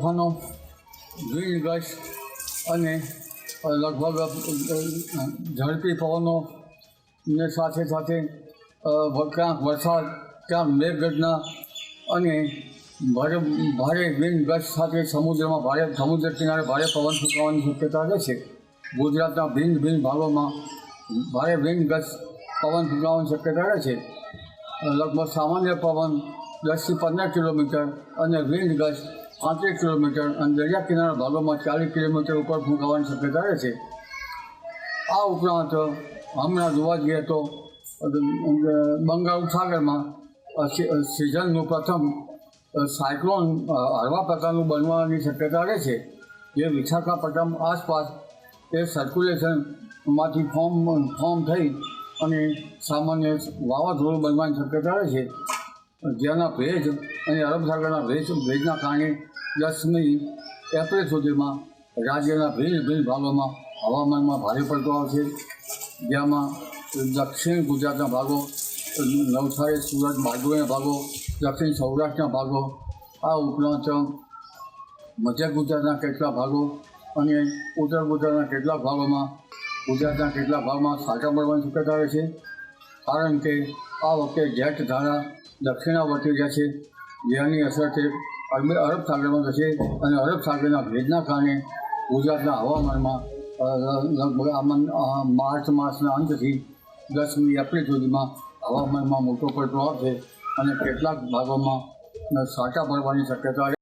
તોફાનો વીજ ગશ અને લગભગ ઝડપી પવનો ને સાથે સાથે ક્યાંક વરસાદ, ક્યાંક મેઘગર્જના અને ભારે ભારે વિન ગશ સાથે સમુદ્રમાં ભારે, સમુદ્ર કિનારે ભારે પવન ફૂંકાવાની શક્યતા રહે છે. ગુજરાતના ભિન્ન ભિન્ન ભાગોમાં ભારે વિન ગશ પવન ફૂંકાવાની શક્યતા રહે છે. લગભગ સામાન્ય પવન દસથી પંદર કિલોમીટર અને વિન્ડ ગસ્ટ પાંત્રીસ કિલોમીટર અને દરિયા કિનારા ભાગોમાં ચાલીસ કિલોમીટર ઉપર ફૂંકાવાની શક્યતા રહે છે. આ ઉપરાંત હમણાં જોવા જઈએ તો બંગાળ ઉપસાગરમાં અ, સી- અ, સિઝનનું પ્રથમ સાયક્લોન હળવા પ્રકારનું બનવાની શક્યતા રહે છે. જે વિશાખાપટ્ટનમ આસપાસ એ સર્ક્યુલેશનમાંથી ફોર્મ ફોર્મ થઈ અને સામાન્ય વાવાઝોડું બનવાની શક્યતા રહે છે. જેના ભેજ અને અરબ સાગરના ભેજ ભેજના કારણે દસમી એપ્રિલ સુધીમાં રાજ્યના ભિન્ન ભિન્ન ભાગોમાં હવામાનમાં ભારે પડતો આવશે. જેમાં દક્ષિણ ગુજરાતના ભાગો, નવસારી, સુરત બાજુના ભાગો, દક્ષિણ સૌરાષ્ટ્રના ભાગો, આ ઉપરાંત મધ્ય ગુજરાતના કેટલાક ભાગો અને ઉત્તર ગુજરાતના કેટલાક ભાગોમાં ગુજરાતના કેટલાક ભાગમાં સાચા પડવાની શક્યતા રહે છે. કારણ કે આ વખતે જેટ ધારા દક્ષિણાવર્તી છે, જેની અસરથી અરબ અરબ સાગરમાં જશે અને અરબ સાગરના ભેજના કારણે ગુજરાતના હવામાનમાં લગભગ માર્ચ માસના અંતથી દસમી એપ્રિલ સુધીમાં હવામાનમાં મોટો પડતો આવશે અને કેટલાક ભાગોમાં સાચા પડવાની શક્યતા